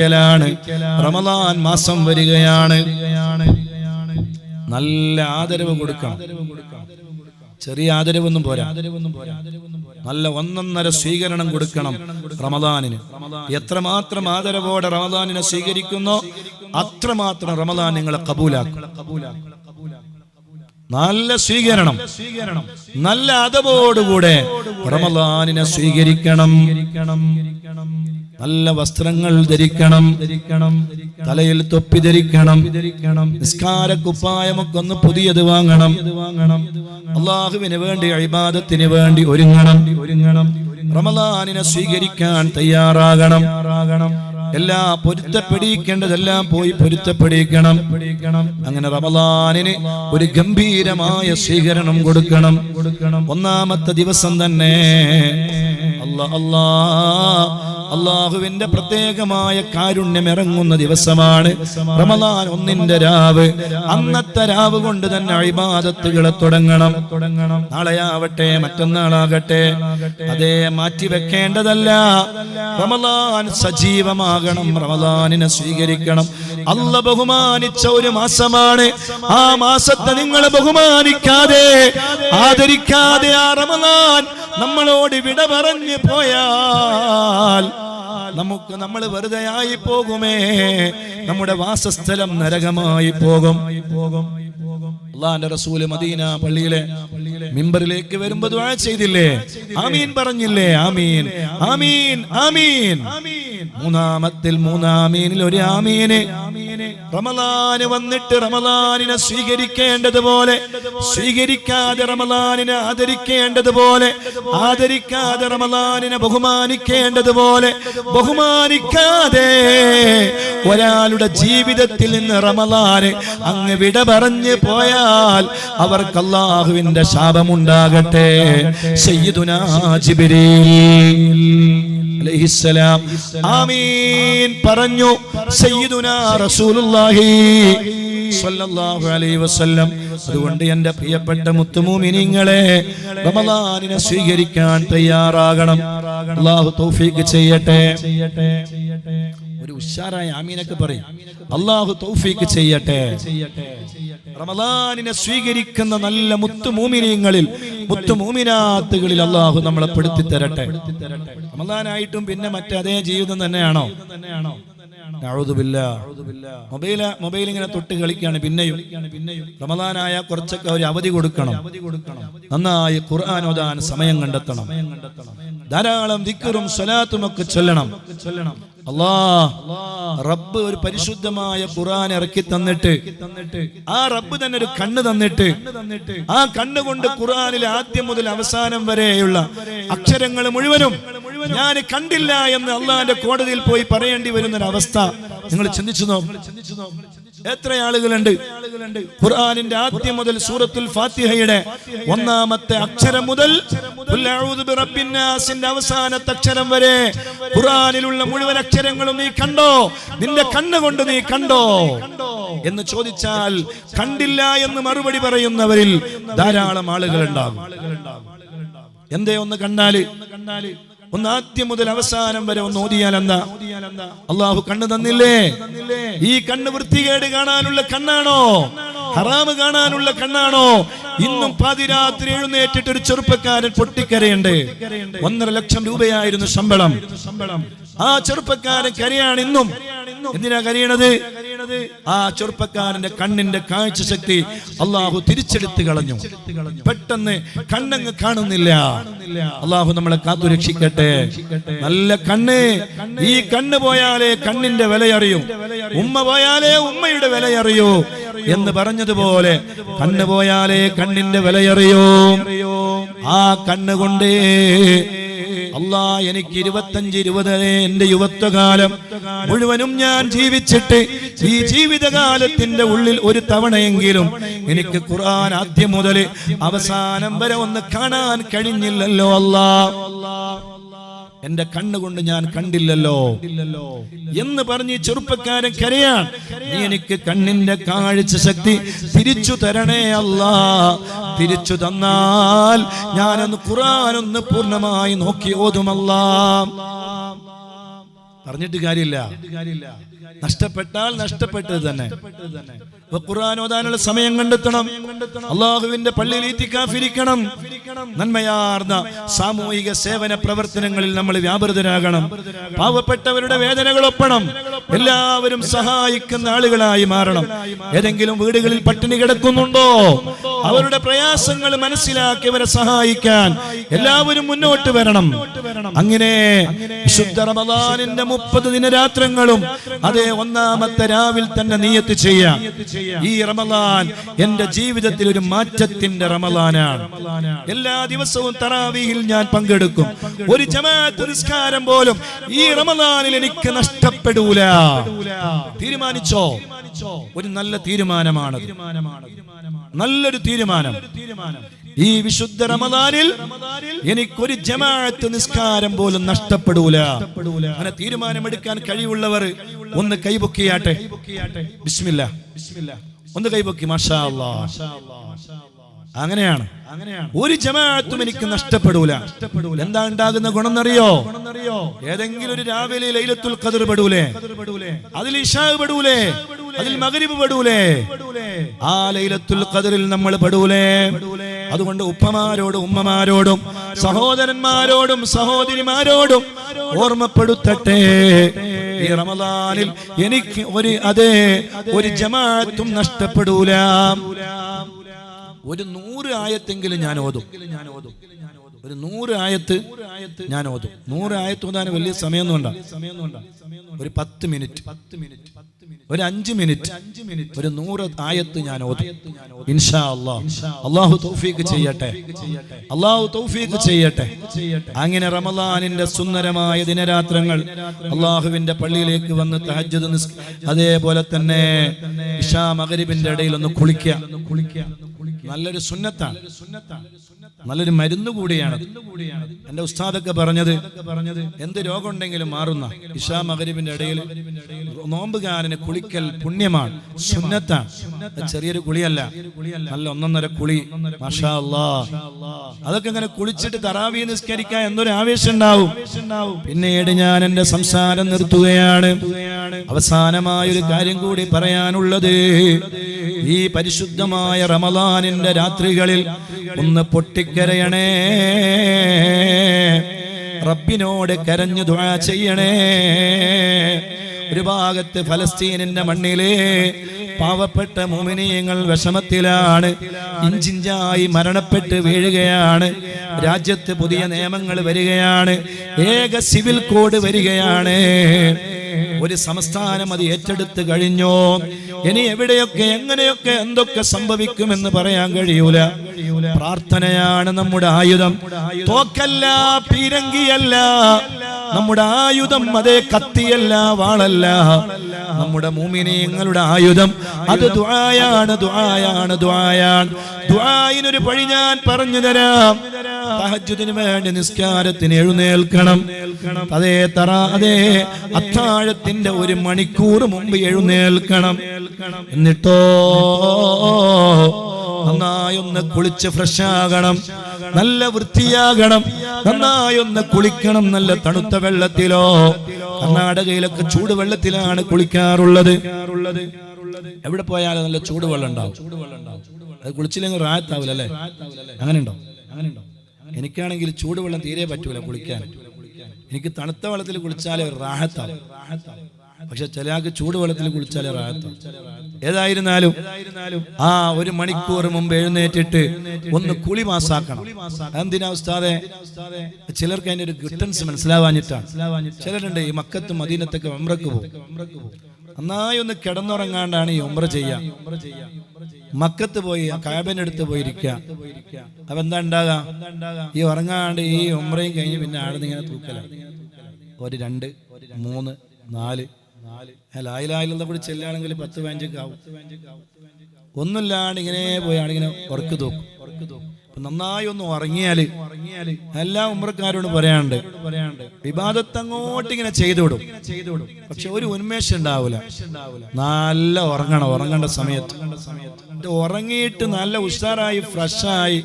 അറിയിക്കലാണ് റമദാൻ മാസം വരികയാണ്. നല്ല ആദരവ് കൊടുക്കണം. ചെറിയ ആദരവൊന്നും പോരാ. നല്ല ഒന്നൊന്നര സ്വീകരണം കൊടുക്കണം റമദാനിന്. എത്രമാത്രം ആദരവോടെ റമദാനിനെ സ്വീകരിക്കുന്നോ അത്രമാത്രം റമദാൻ നിങ്ങളെ കബൂലാക്കും. നല്ല സ്വീകരണം. നല്ല അതവോടുകൂടെ റമദാനിനെ സ്വീകരിക്കണം. നല്ല വസ്ത്രങ്ങൾ ധരിക്കണം. ധരിക്കണം. തലയിൽ തൊപ്പി ധരിക്കണം. ധരിക്കണം. നിസ്കാര കുപ്പായമൊക്കെ ഒന്ന് പുതിയത് വാങ്ങണം. വാങ്ങണം. അള്ളാഹുവിന് വേണ്ടി അഴിബാദത്തിന് വേണ്ടി ഒരുങ്ങണം. ഒരുങ്ങണം. റമദാനിനെ സ്വീകരിക്കാൻ തയ്യാറാകണം. എല്ലാ പൊരുത്തപ്പെടിക്കേണ്ടതെല്ലാം പോയി പൊരുത്തപ്പെടിക്കണം. അങ്ങനെ റമദാനിന് ഒരു ഗംഭീരമായ സ്വീകരണം കൊടുക്കണം. കൊടുക്കണം. ഒന്നാമത്തെ ദിവസം തന്നെ അല്ല അല്ലാ അള്ളാഹുവിന്റെ പ്രത്യേകമായ കാരുണ്യം ഇറങ്ങുന്ന ദിവസമാണ് റമദാൻ ഒന്നിന്റെ രാവ്. അന്നത്തെ രാവ് കൊണ്ട് തന്നെ അഴിബാദത്തുകളെ തുടങ്ങണം. നാളെയാവട്ടെ മറ്റന്നാളാകട്ടെ അതേ മാറ്റി വെക്കേണ്ടതല്ല റമദാൻ സജീവമാകണം റമദാനിനെ സ്വീകരിക്കണം. അല്ല ബഹുമാനിച്ച ഒരു മാസമാണ്. ആ മാസത്തെ നിങ്ങൾ ബഹുമാനിക്കാതെ ആദരിക്കാതെ ആ റമദാൻ നമ്മളോട് വിട പറഞ്ഞു പോയാൽ നമുക്ക് നമ്മൾ വെറുതെ ആയി പോകുമേ. നമ്മുടെ വാസസ്ഥലം നരകമായി പോകും. അള്ളാന്റെ റസൂൽ മദീന പള്ളിയിലെ മിമ്പറിലേക്ക് വരുമ്പോ ദുആ ചെയ്തില്ലേ? ആമീൻ പറഞ്ഞില്ലേ? ആമീൻ. ആമീൻ ആമീൻ. മൂന്നാമത്തിൽ മൂന്നാമീനിൽ ഒരു ആമീന്. റമദാന് വന്നിട്ട് റമലാനിനെ സ്വീകരിക്കേണ്ടതുപോലെ സ്വീകരിക്കാതെ റമലാനിനെ ആദരിക്കേണ്ടതുപോലെ ആദരിക്കാതെ റമലാനിനെ ബഹുമാനിക്കേണ്ടതുപോലെ ബഹുമാനിക്കാതെ ഒരാളുടെ ജീവിതത്തിൽ നിന്ന് റമലാന് അങ്ങ് വിട പറഞ്ഞു പോയാൽ അവർക്ക് അള്ളാഹുവിന്റെ ശാപമുണ്ടാകട്ടെ. സയ്യിദുനാ ജിബ്രീൽ. അലൈഹിസ്സലാം. ആമീൻ. പറഞ്ഞു സയ്യിദുനാ റസൂലുള്ളാഹി സ്വല്ലല്ലാഹു അലൈഹി വസല്ലം. അതുകൊണ്ട് എന്റെ പ്രിയപ്പെട്ട മുത്തുമൂമിനിങ്ങളെ റമദാനിനെ സ്വീകരിക്കാൻ തയ്യാറാകണം. അള്ളാഹു തൗഫീഖ് ചെയ്യട്ടെ. ഒരു ഉഷാറായ ആമീനൊക്കെ പറയും. അള്ളാഹു തൗഫീഖ് ചെയ്യട്ടെ. റമദാനിനെ സ്വീകരിക്കുന്ന നല്ല മുത്തുമൂമിനിയങ്ങളിൽ മുത്തുമൂമിനാത്തുകളിൽ അള്ളാഹു നമ്മളെ പെടുത്തി തരട്ടെ റമദാനായിട്ടും പിന്നെ മറ്റേ അതേ ജീവിതം തന്നെയാണോ നഅൂദുബില്ല. മൊബൈല മൊബൈൽ ഇങ്ങനെ തൊട്ട് കളിക്കാണ് പിന്നെയും. റമദാനായ കുറച്ചൊക്കെ ഒരു അവധി കൊടുക്കണം. നന്നായി ഖുർആൻ ഓതാൻ സമയം കണ്ടെത്തണം. ധാരാളം ദിക്കറും സ്വലാത്തും ഒക്കെ ചൊല്ലണം. അല്ലാ റബ്ബ് ഒരു പരിശുദ്ധമായ ഖുർആൻ ഇറക്കി തന്നിട്ട് ആ റബ്ബ് തന്നെ ഒരു കണ്ണ് തന്നിട്ട് ആ കണ്ണുകൊണ്ട് കൊണ്ട് ഖുർആനിലെ ആദ്യം മുതൽ അവസാനം വരെയുള്ള അക്ഷരങ്ങൾ മുഴുവനും ഞാൻ കണ്ടില്ല എന്ന് അള്ളാന്റെ കോടതിയിൽ പോയി പറയേണ്ടി വരുന്ന ഒരു അവസ്ഥ നിങ്ങൾ ചിന്തിച്ചു നോ എത്ര ആളുകളുണ്ട്? ഖുർആാനിന്റെ ആദ്യം മുതൽ സൂറത്തുൽ ഫാത്തിഹയുടെ ഒന്നാമത്തെ അക്ഷരം മുതൽ അവസാനത്തെ അക്ഷരം വരെ ഖുർആാനിലുള്ള മുഴുവൻ അക്ഷരങ്ങളും നീ കണ്ടോ? നിന്റെ കണ്ണുകൊണ്ട് നീ കണ്ടോ? എന്ന് ചോദിച്ചാൽ കണ്ടില്ല എന്ന് മറുപടി പറയുന്നവരിൽ ധാരാളം ആളുകൾ ഉണ്ടാകും എന്തേ ഒന്ന് കണ്ടാൽ കണ്ടാൽ? ഒന്ന് ആദ്യം മുതൽ അവസാനം വരെ ഒന്ന് ഓതിയാൽ എന്താ അള്ളാഹു കണ്ണ് തന്നില്ലേ? ഈ കണ്ണ് വൃത്തികേട് കാണാനുള്ള കണ്ണാണോ? ഹറാമ് കാണാനുള്ള കണ്ണാണോ? ഇന്നും പാതിരാത്രി എഴുന്നേറ്റിട്ട് ഒരു ചെറുപ്പക്കാരൻ പൊട്ടിക്കരയുണ്ട്. ഒന്നര ലക്ഷം രൂപയായിരുന്നു ശമ്പളം. ആ ചെറുപ്പക്കാരൻ കരയാണ് ഇന്നും. എന്തിനാ കരയണത്? ആ ചെറുപ്പക്കാരന്റെ കണ്ണിന്റെ കാഴ്ച ശക്തി അള്ളാഹു തിരിച്ചെടുത്ത് കളഞ്ഞു. പെട്ടെന്ന് കണ്ണങ്ങ് കാണുന്നില്ല. അള്ളാഹു നമ്മളെ കാത്തു രക്ഷിക്കട്ടെ. നല്ല കണ്ണ്. ഈ കണ്ണ് പോയാലേ കണ്ണിന്റെ വിലയറിയൂ. ഉമ്മ പോയാലേ ഉമ്മയുടെ വിലയറിയൂ എന്ന് പറഞ്ഞതുപോലെ കണ്ണ് പോയാലേ കണ്ണിന്റെ വിലയറിയോ. ആ കണ്ണുകൊണ്ടേ അല്ലാ എനിക്ക് ഇരുപത്തഞ്ച് ഇരുപത് എന്റെ യുവത്വകാലം മുഴുവനും ഞാൻ ജീവിച്ചിട്ട് ഈ ജീവിതകാലത്തിന്റെ ഉള്ളിൽ ഒരു തവണയെങ്കിലും എനിക്ക് ഖുർആൻ ആദ്യം മുതൽ അവസാനം വരെ ഒന്ന് കാണാൻ കഴിഞ്ഞില്ലല്ലോ അല്ലാ എന്റെ കണ്ണുകൊണ്ട് ഞാൻ കണ്ടില്ലല്ലോ എന്ന് പറഞ്ഞ് ചെറുപ്പക്കാരൻ കരയാൻ. നീ എനിക്ക് കണ്ണിന്റെ കാഴ്ച ശക്തി തിരിച്ചു തരണേ അല്ല. തിരിച്ചു തന്നാൽ ഞാനൊന്ന് ഖുറാനൊന്ന് പൂർണമായി നോക്കി ഓതുമല്ല. പറഞ്ഞിട്ട് കാര്യമില്ല. നഷ്ടപ്പെട്ടാൽ നഷ്ടപ്പെട്ടത് തന്നെ. ഖുർആൻ ഓതാനുള്ള സമയം കണ്ടെത്തണം. അള്ളാഹുവിന്റെ പള്ളിയിൽ ഈത്തിക്കാഫിരിക്കണം നന്മയാർന്ന സാമൂഹിക സേവന പ്രവർത്തനങ്ങളിൽ നമ്മൾ വ്യാപൃതരാകണം. പാവപ്പെട്ടവരുടെ വേദനകൾ ഒപ്പണം. എല്ലാവരും സഹായിക്കുന്ന ആളുകളായി മാറണം. ഏതെങ്കിലും വീടുകളിൽ പട്ടിണി കിടക്കുന്നുണ്ടോ? അവരുടെ പ്രയാസങ്ങൾ മനസ്സിലാക്കി അവരെ സഹായിക്കാൻ എല്ലാവരും മുന്നോട്ട് വരണം. അങ്ങനെ വിശുദ്ധ റമദാനിന്റെ മുപ്പത് ദിനരാത്രങ്ങളും അതേ ഒന്നാമത്തെ രാവിൽ തന്നെ നീയത്ത് ചെയ്യാം. ഈ റമലാൻ എന്റെ ജീവിതത്തിൽ ഒരു മാറ്റത്തിന്റെ റമലാനാണ് എല്ലാ ദിവസവും തറാവിയിൽ ഞാൻ പങ്കെടുക്കും. ഒരു ജമാഅത്ത് നിസ്കാരം പോലും ഈ റമലാനിൽ എനിക്ക് നഷ്ടപ്പെടൂല. തീരുമാനിച്ചോ? ഒരു നല്ല തീരുമാനമാണ് നല്ലൊരു തീരുമാനം. ഈ വിശുദ്ധ റമദാനിൽ എനിക്കൊരു ജമാഅത്ത് നിസ്കാരം പോലും നഷ്ടപ്പെടൂല. അങ്ങനെ തീരുമാനമെടുക്കാൻ കഴിവുള്ളവർ ഒന്ന് കൈപൊക്കിയാട്ടെ. ബിസ്മില്ല. ഒന്ന് കൈപൊക്കി. മാഷാ അങ്ങനെയാണ്. ഒരു ജമാഅത്തും എനിക്ക് നഷ്ടപ്പെടൂല. എന്താ ഉണ്ടാകുന്ന ഗുണം അറിയോ ഏതെങ്കിലും ഒരു രാവിലെ ലൈലത്തുൽ ഖദർ പെടൂലേ? അതിൽ ഇഷാവ് പെടൂലേ? അതിൽ മഗ്രിബ് പെടൂലേ? ആ ലൈലത്തുൽ ഖദറിൽ നമ്മൾ പെടൂലേ? അതുകൊണ്ട് ഉപ്പമാരോടും ഉമ്മമാരോടും സഹോദരന്മാരോടും സഹോദരിമാരോടും ഓർമ്മപ്പെടുത്തട്ടെ. ഈ റമദാനിൽ എനിക്ക് ഒരു അതെ ഒരു ജമാഅത്തും നഷ്ടപ്പെടൂല. ഒരു നൂറ് ആയത്തെങ്കിലും ഞാൻ ഓതും. ഞാൻ ഓതും ഒരു നൂറ് ആയത്ത് ഞാൻ ഓതും. നൂറ് ആയത്ത് ഓതാൻ വലിയ സമയമൊന്നും ഉണ്ടാകും ഒരു പത്ത് മിനിറ്റ് പത്ത് മിനിറ്റ്. ഒരു അഞ്ച് മിനിറ്റ് ഒരു നൂറ് ആയത്ത് ഞാൻ ഇൻഷാ അല്ലാഹ് അള്ളാഹു തൗഫീഖ് ചെയ്യട്ടെ. അള്ളാഹു തൗഫീഖ് ചെയ്യട്ടെ. അങ്ങനെ റമദാനിന്റെ സുന്ദരമായ ദിനരാത്രങ്ങൾ അള്ളാഹുവിന്റെ പള്ളിയിലേക്ക് വന്ന് തഹജ്ജത് അതേപോലെ തന്നെ ഇഷാ മകരിബിന്റെ ഇടയിൽ ഒന്ന് കുളിക്കുക. നല്ലൊരു സുന്നത്താണ്. നല്ലൊരു മരുന്ന് കൂടിയാണ്. എന്റെ ഉസ്താദൊക്കെ പറഞ്ഞത് പറഞ്ഞത് എന്ത് രോഗം ഉണ്ടെങ്കിലും മാറുന്ന ഇഷാ മകരിബിന്റെ ഇടയിൽ നോമ്പുകാരന് കുളിക്കൽ പുണ്യമാണ്. സുന്നത്താണ്. ചെറിയൊരു കുളിയല്ല. നല്ല ഒന്നൊന്നര കുളി. മാഷാ അല്ലാ അതൊക്കെ ഇങ്ങനെ കുളിച്ചിട്ട് തറാവി നിസ്കരിക്കാൻ എന്തൊരു ആവേശം ഉണ്ടാവും. പിന്നീട് ഞാൻ എന്റെ സംസാരം നിർത്തുകയാണ്. അവസാനമായ ഒരു കാര്യം കൂടി പറയാനുള്ളത്. ഈ പരിശുദ്ധമായ റമദാനിന്റെ രാത്രികളിൽ ഒന്ന് പൊട്ടിക്കരയണേ റബ്ബിനോട് കരഞ്ഞു ദുആ ചെയ്യണേ. ഒരു ഭാഗത്ത് ഫലസ്തീനിന്റെ മണ്ണിലെ പാവപ്പെട്ട മോമിനിയങ്ങൾ വിഷമത്തിലാണ് ഇഞ്ചിഞ്ചായി മരണപ്പെട്ട് വീഴുകയാണ് രാജ്യത്ത് പുതിയ നിയമങ്ങൾ വരികയാണ് ഏക സിവിൽ കോഡ് വരികയാണ്. ഒരു സംസ്ഥാനം അത് ഏറ്റെടുത്ത് കഴിഞ്ഞോ? ഇനി എവിടെയൊക്കെ എങ്ങനെയൊക്കെ എന്തൊക്കെ സംഭവിക്കുമെന്ന് പറയാൻ കഴിയൂല. പ്രാർത്ഥനയാണ് നമ്മുടെ ആയുധം. തോക്കല്ല പീരങ്കിയല്ല. നമ്മുടെ ആയുധം അതേ കത്തിയല്ല വാളല്ല. നമ്മുടെ മൂമിനീങ്ങളുടെ ആയുധം. അത് ദ്വായാണ് ദ്വായാണ് ദ്വായാണ് ദ്വായിനൊരു വഴി ഞാൻ പറഞ്ഞു തരാം. തഹജ്ജുദിന് വേണ്ടി നിസ്കാരത്തിന് എഴുന്നേൽക്കണം. അതേ തറ അതേ അത്താഴത്തിന്റെ ഒരു മണിക്കൂർ മുമ്പ് എഴുന്നേൽക്കണം. എന്നിട്ടോ നന്നായി ഒന്ന് കുളിച്ച് ഫ്രഷ് ആകണം നല്ല വൃത്തിയാകണം നന്നായി ഒന്ന് കുളിക്കണം നല്ല തണുത്ത വെള്ളത്തിലോ. കർണാടകയിലൊക്കെ ചൂടുവെള്ളത്തിലാണ് കുളിക്കാറുള്ളത്. എവിടെ പോയാലും നല്ല ചൂടുവെള്ളം ഉണ്ടാവും. അത് കുളിച്ചില്ലെങ്കിൽ റായത്താവില്ല അല്ലേ അങ്ങനെ ഉണ്ടോ അങ്ങനെ ഉണ്ടോ എനിക്കാണെങ്കിൽ ചൂടുവെള്ളം തീരെ പറ്റൂല കുളിക്കാൻ. എനിക്ക് തണുത്ത വെള്ളത്തിൽ കുളിച്ചാലേ ഒരു റാഹത്താവും. പക്ഷെ ചില ആൾക്ക് ചൂടുവെള്ളത്തിൽ കുളിച്ചാലേ റാഹത്താവും. ഏതായിരുന്നാലും ആ ഒരു മണിക്കൂർ മുമ്പ് എഴുന്നേറ്റിട്ട് ഒന്ന് കുളി മാസാക്കണം എന്തിനാ ഉസ്താദെ? ചിലർക്ക് അതിന്റെ ഒരു ഗിട്ടൻസ് മനസ്സിലാവാഞ്ഞിട്ടാണ്. ചിലരുണ്ട് ഈ മക്കത്തും മദീനത്തൊക്കെ ഉംറക്ക് പോകും. നന്നായി ഒന്ന് കിടന്നുറങ്ങാണ്ടാണ് ഈ ഉംറ ചെയ്യാ. മക്കത്ത് പോയി ആ പോയിരിക്കാം. പോയി ഇരിക്കുക അപ്പൊ എന്താ ഉണ്ടാകാ ഈ ഉറങ്ങാണ്ട് ഈ ഉമ്രയും കഴിഞ്ഞ് പിന്നെ ആടുന്ന് ഇങ്ങനെ തൂക്കല. ഒരു രണ്ട് മൂന്ന് നാല്. ലായിലായിലുള്ള കൂടി ചെല്ലുകയാണെങ്കിൽ പത്ത് പതിനഞ്ചൊക്കെ ആവും. ഒന്നുമില്ലാണ്ട് ഇങ്ങനെ പോയാണിങ്ങനെ ഉറക്ക് തൂക്കും. നന്നായി ഒന്ന് ഉറങ്ങിയാൽ എല്ലാ ഉമ്രക്കാരോട് പറയാണ്ട് വിവാദത്തെ അങ്ങോട്ട് ഇങ്ങനെ ചെയ്തുവിടും. പക്ഷെ ഒരു ഉന്മേഷം ഉണ്ടാവില്ല നല്ല ഉറങ്ങണം ഉറങ്ങേണ്ട സമയത്ത്. ഉറങ്ങിയിട്ട് നല്ല ഉഷാറായി ഫ്രഷായി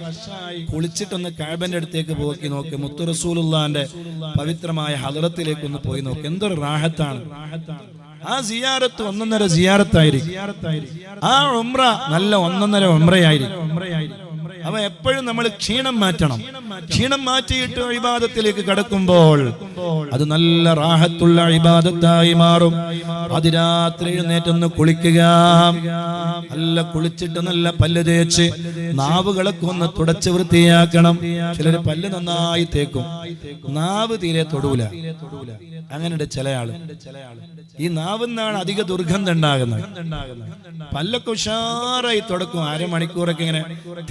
കുളിച്ചിട്ടൊന്ന് കാബന്റെ അടുത്തേക്ക് പോക്കി നോക്കി. മുത്തു റസൂലുള്ളാന്റെ പവിത്രമായ ഹലറത്തിലേക്ക് ഒന്ന് പോയി നോക്കി. എന്തൊരു റാഹത്താണ്. ആ സിയാറത്ത് ഒന്നൊന്നര സിയാറത്തായിരിക്കും. ആ ഉമ്ര നല്ല ഒന്നൊന്നര ഉമ്രയായിരിക്കും. അവ എപ്പോഴും നമ്മൾ ക്ഷീണം മാറ്റണം. ക്ഷീണം മാറ്റിയിട്ട് അഴിബാദത്തിലേക്ക് കടക്കുമ്പോൾ അത് നല്ല റാഹത്തുള്ള അഴിബാദത്തായി മാറും. അതിരാത്രി എഴുന്നേറ്റൊന്ന് കുളിക്കുക. നല്ല കുളിച്ചിട്ട് നല്ല പല്ല് തേച്ച് നാവുകളൊക്കെ ഒന്ന് തുടച്ച് വൃത്തിയാക്കണം. ചിലര് പല്ല് നന്നായി തേക്കും. നാവ് തീരെ തൊടൂല. അങ്ങനെ ചില ആൾ. ഈ നാവിന്നാണ് അധിക ദുർഗന്ധം ഉണ്ടാകുന്നത്. പല്ലൊക്കെ ഉഷാറായി തുടക്കും. അരമണിക്കൂറൊക്കെ ഇങ്ങനെ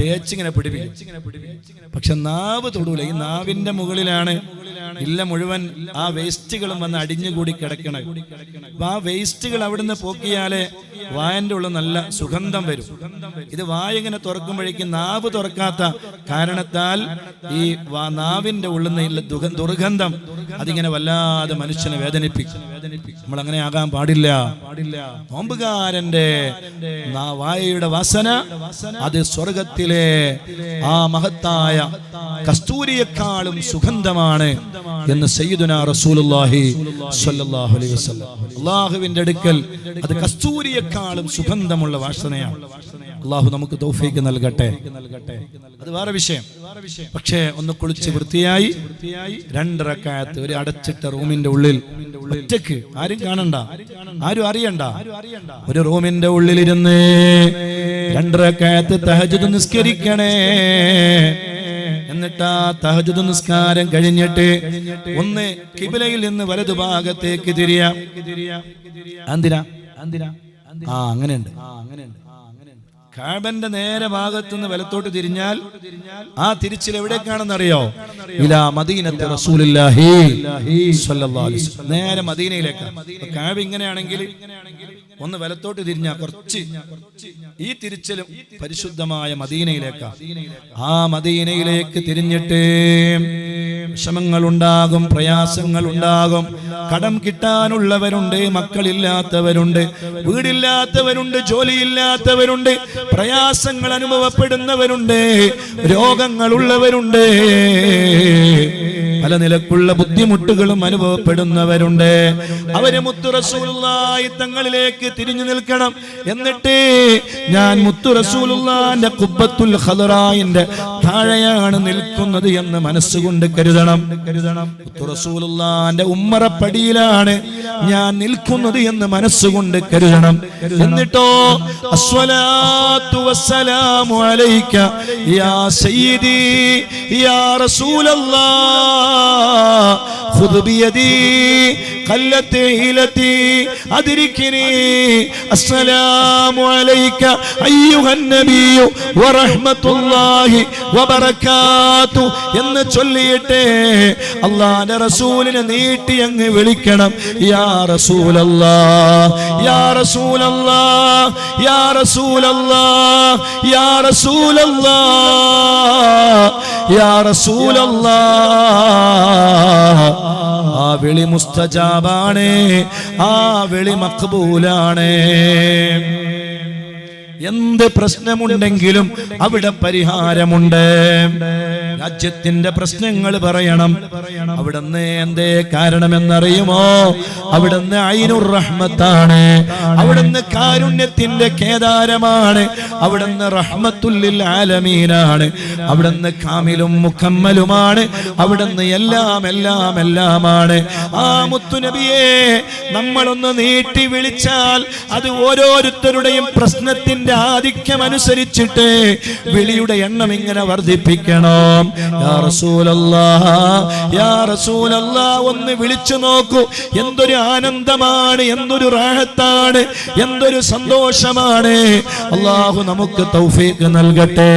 തേച്ചിങ്ങനെ പിടിപ്പിക്കും. പക്ഷെ നാവ് തൊടൂല. ഈ നാവിന്റെ മുകളിലാണ് ഇല്ല മുഴുവൻ ആ വേസ്റ്റുകളും വന്ന് അടിഞ്ഞുകൂടി കിടക്കണ. അപ്പൊ ആ വേസ്റ്റുകൾ അവിടുന്ന് പോക്കിയാലേ വായന്റെ ഉള്ള നല്ല സുഗന്ധം വരും. ഇത് വായങ്ങനെ തുറക്കുമ്പോഴേക്കും നാവ് തുറക്കാത്ത കാരണത്താൽ ഈ നാവിന്റെ ഉള്ളിൽ നിന്ന് ദുർഗന്ധം അതിങ്ങനെ വല്ലാതെ മനുഷ്യനെ വേദനിപ്പിക്കും. നമ്മൾ അങ്ങനെ ആകാൻ പാടില്ല. നോമ്പുകാരന്റെ വായയുടെ വാസന അത് സ്വർഗത്തിലെ ആ മഹത്തായ കസ്തൂരിയെക്കാളും സുഗന്ധമാണ്. എന്ന് സയ്യിദുന റസൂലുള്ളാഹി സ്വല്ലല്ലാഹു അലൈഹി വസല്ലം. അള്ളാഹുവിന്റെ അടുക്കൽ അത് കസ്തൂരിയെക്കാളും സുഗന്ധമുള്ള വാസനയാണ്. അള്ളാഹു നമുക്ക് തൗഫീക്ക് നൽകട്ടെ. അത് വേറെ വിഷയം. പക്ഷേ ഒന്ന് കുളിച്ച് വൃത്തിയായി രണ്ടിറക്കായത്ത് ഒരു അടച്ചിട്ട റൂമിന്റെ ഉള്ളിൽ ഒറ്റയ്ക്ക് ആരും കാണണ്ട. ആരും അറിയണ്ട. ഒരു റൂമിന്റെ ഉള്ളിലിരുന്ന് രണ്ടിറക്കായത്ത് തഹജ് നിസ്കരിക്കണേ. എന്നിട്ട് ആ തഹജുദ് നിസ്കാരം കഴിഞ്ഞിട്ട് ഒന്ന് കിബിലയിൽ നിന്ന് വലതുഭാഗത്തേക്ക് തിരിയാ. എന്തിനാ? എന്തിനാ ആ അങ്ങനെയുണ്ട്. ആ കാബന്റെ നേരെ ഭാഗത്തുനിന്ന് വലത്തോട്ട് തിരിഞ്ഞാൽ ആ തിരിച്ചിൽ എവിടേക്കാണെന്നറിയോ? ഇലാ മദീനത്തെ വസല്ലം. നേരെ മദീനയിലേക്ക്. കാബ് ഇങ്ങനെയാണെങ്കിൽ ഒന്ന് വലത്തോട്ട് തിരിഞ്ഞ കുറച്ച്. ഈ തിരിച്ചലും പരിശുദ്ധമായ മദീനയിലേക്കാ. ആ മദീനയിലേക്ക് തിരിഞ്ഞിട്ട് വിഷമങ്ങൾ ഉണ്ടാകും പ്രയാസങ്ങൾ ഉണ്ടാകും കടം കിട്ടാനുള്ളവരുണ്ട് മക്കളില്ലാത്തവരുണ്ട് വീടില്ലാത്തവരുണ്ട് ജോലിയില്ലാത്തവരുണ്ട് പ്രയാസങ്ങൾ അനുഭവപ്പെടുന്നവരുണ്ട് രോഗങ്ങളുള്ളവരുണ്ട്. പല നിലക്കുള്ള ബുദ്ധിമുട്ടുകളും അനുഭവപ്പെടുന്നവരുണ്ട്. അവർ മുത്തുറസൂലായി തങ്ങളിലേക്ക് തിരിഞ്ഞു നിൽക്കണം. എന്നിട്ട് ഞാൻ മുത്തുറസൂലുള്ളാന്റെ കുബത്തുൽ ഖദറായിന്റെ താഴെയാണ് നിൽക്കുന്നത് എന്ന് മനസ്സുകൊണ്ട് കരുതണം. കരുതണം മുത്തുറസൂലുള്ളാന്റെ ഉമ്മറപ്പടിയിലാണ് ഞാൻ നിൽക്കുന്നത് എന്ന് മനസ്സുകൊണ്ട് കരുതണം. എന്നിട്ടോ അസ്വലാത്തു യാ സയ്യിദി യാ خذ بيدي قلت هيلتي أدركني السلام عليك أيها النبي ورحمة الله وبركاته എന്ന് ചൊല്ലിയിട്ട് അള്ളാന്റെ റസൂലിനെ നീട്ടി അങ്ങ് വിളിക്കണം യാ റസൂലല്ലാ യാ റസൂലല്ലാ യാ റസൂലല്ലാ യാ റസൂലല്ലാ യാ റസൂലല്ലാ ആ വിളി മുസ്തജാബാണ് ആ വിളി മക്ബൂലാണ്. എന്ത് പ്രശ്നമുണ്ടെങ്കിലും അവിടെ പരിഹാരമുണ്ട്. രാജ്യത്തിന്റെ പ്രശ്നങ്ങൾ പറയണം. അവിടുന്ന് എന്തേ കാരണമെന്നറിയുമോ? അവിടുന്ന് ഐനുർ റഹ്മത്താണ്. അവിടുന്ന് കാരുണ്യത്തിന്റെ കേദാരമാണ്. അവിടുന്ന് റഹ്മത്തുല്ലിൽ ആലമീനാണ്. അവിടുന്ന് കാമിലും മുക്കമ്മലുമാണ്. അവിടുന്ന് എല്ലാം എല്ലാം എല്ലാമാണ്. ആ മുത്തുനബിയെ നമ്മളൊന്ന് നീട്ടി വിളിച്ചാൽ അത് ഓരോരുത്തരുടെയും പ്രശ്നത്തിന്റെ ആധിക്യം അനുസരിച്ചിട്ട് വിളിയുടെ എണ്ണം ഇങ്ങനെ വർദ്ധിപ്പിക്കണം. ഒന്ന് വിളിച്ചു നോക്കൂ. എന്തൊരു ആനന്ദമാണ് എന്തൊരു റാഹത്താണ് എന്തൊരു സന്തോഷമാണ്. അള്ളാഹു നമുക്ക് തൗഫീഖ് നൽകട്ടെ.